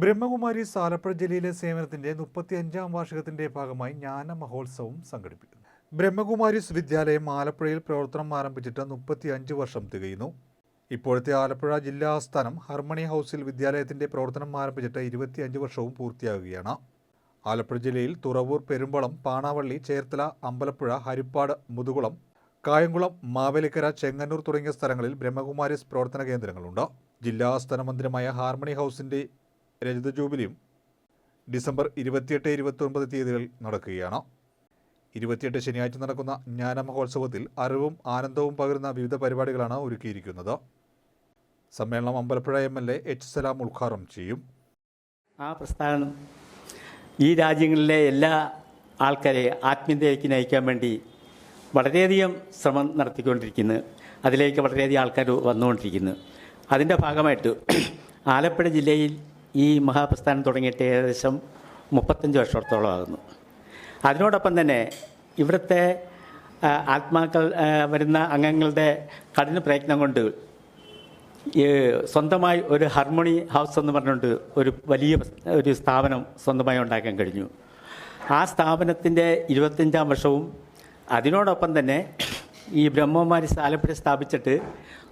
ബ്രഹ്മകുമാരി സാലപ്പുഴ ജില്ലയിലെ സേവനത്തിന്റെ മുപ്പത്തിയഞ്ചാം വാർഷികത്തിന്റെ ഭാഗമായി ജ്ഞാന മഹോത്സവം സംഘടിപ്പിക്കുന്നു. ബ്രഹ്മകുമാരിസ് വിദ്യാലയം ആലപ്പുഴയിൽ പ്രവർത്തനം ആരംഭിച്ചിട്ട് മുപ്പത്തിയഞ്ച് വർഷം തികയുന്നു. ഇപ്പോഴത്തെ ആലപ്പുഴ ജില്ലാ ആസ്ഥാനം ഹർമണി ഹൗസിൽ വിദ്യാലയത്തിന്റെ പ്രവർത്തനം ആരംഭിച്ചിട്ട് ഇരുപത്തിയഞ്ച് വർഷവും പൂർത്തിയാകുകയാണ് ആലപ്പുഴ ജില്ലയിൽ തുറവൂർ പെരുമ്പളം പാണാവള്ളി ചേർത്തല അമ്പലപ്പുഴ ഹരിപ്പാട് മുതുകുളം കായംകുളം മാവേലിക്കര ചെങ്ങന്നൂർ തുടങ്ങിയ സ്ഥലങ്ങളിൽ ബ്രഹ്മകുമാരിസ് പ്രവർത്തന കേന്ദ്രങ്ങളുണ്ട്. ജില്ലാ ആസ്ഥാന മന്ദിരമായ ഹാർമണി ഹൗസിന്റെ രജത ജൂബിലിയും ഡിസംബർ ഇരുപത്തിയെട്ട് ഇരുപത്തൊൻപത് തീയതികളിൽ നടക്കുകയാണ്. ഇരുപത്തിയെട്ട് ശനിയാഴ്ച നടക്കുന്ന ജ്ഞാന മഹോത്സവത്തിൽ അറിവും ആനന്ദവും പകരുന്ന വിവിധ പരിപാടികളാണ് ഒരുക്കിയിരിക്കുന്നത്. സമ്മേളനം Ambalappuzha M L A H Salam ഉദ്ഘാടനം ചെയ്യും. ആ പ്രസ്ഥാനം ഈ രാജ്യങ്ങളിലെ എല്ലാ ആൾക്കാരെ ആത്മീയതയിലേക്ക് നയിക്കാൻ വേണ്ടി വളരെയധികം ശ്രമം നടത്തിക്കൊണ്ടിരിക്കുന്നു. അതിലേക്ക് വളരെയധികം ആൾക്കാർ വന്നുകൊണ്ടിരിക്കുന്നു. അതിന്റെ ഭാഗമായിട്ട് ആലപ്പുഴ ജില്ലയിൽ ഈ മഹാപ്രസ്ഥാനം തുടങ്ങിയിട്ട് ഏകദേശം മുപ്പത്തഞ്ച് വർഷത്തോളം ആകുന്നു. അതിനോടൊപ്പം തന്നെ ഇവിടുത്തെ ആത്മാക്കൾ വരുന്ന അംഗങ്ങളുടെ കഠിന പ്രയത്നം കൊണ്ട് സ്വന്തമായി ഒരു ഹാർമോണി ഹൗസ് എന്ന് പറഞ്ഞുകൊണ്ട് ഒരു വലിയ ഒരു സ്ഥാപനം സ്വന്തമായി ഉണ്ടാക്കാൻ കഴിഞ്ഞു. ആ സ്ഥാപനത്തിന്റെ ഇരുപത്തഞ്ചാം വർഷവും അതിനോടൊപ്പം തന്നെ ഈ ബ്രഹ്മകുമാരി ആലപ്പുഴ സ്ഥാപിച്ചിട്ട്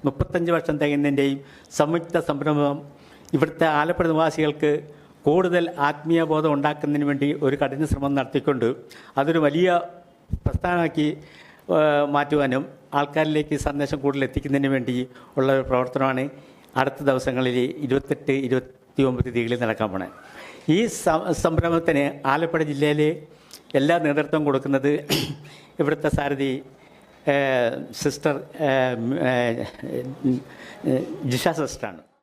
മുപ്പത്തഞ്ച് വർഷം തികയുന്നതിന്റെയും സംയുക്ത സംരംഭം ഇവിടുത്തെ ആലപ്പുഴ നിവാസികൾക്ക് കൂടുതൽ ആത്മീയബോധം ഉണ്ടാക്കുന്നതിന് വേണ്ടി ഒരു കഠിന ശ്രമം നടത്തിക്കൊണ്ട് അതൊരു വലിയ പ്രസ്ഥാനമാക്കി മാറ്റുവാനും ആൾക്കാരിലേക്ക് സന്ദേശം കൂടുതൽ എത്തിക്കുന്നതിന് വേണ്ടി ഉള്ള ഒരു പ്രവർത്തനമാണ് അടുത്ത ദിവസങ്ങളിൽ ഇരുപത്തെട്ട് ഇരുപത്തി ഒമ്പത് തീയതികളിൽ നടക്കാൻ പോണേ. ഈ സംരംഭത്തിന് ആലപ്പുഴ ജില്ലയിലെ എല്ലാ നേതൃത്വം കൊടുക്കുന്നത് ഇവിടുത്തെ സാരഥി സിസ്റ്റർ ജിഷ സിസ്റ്ററാണ്.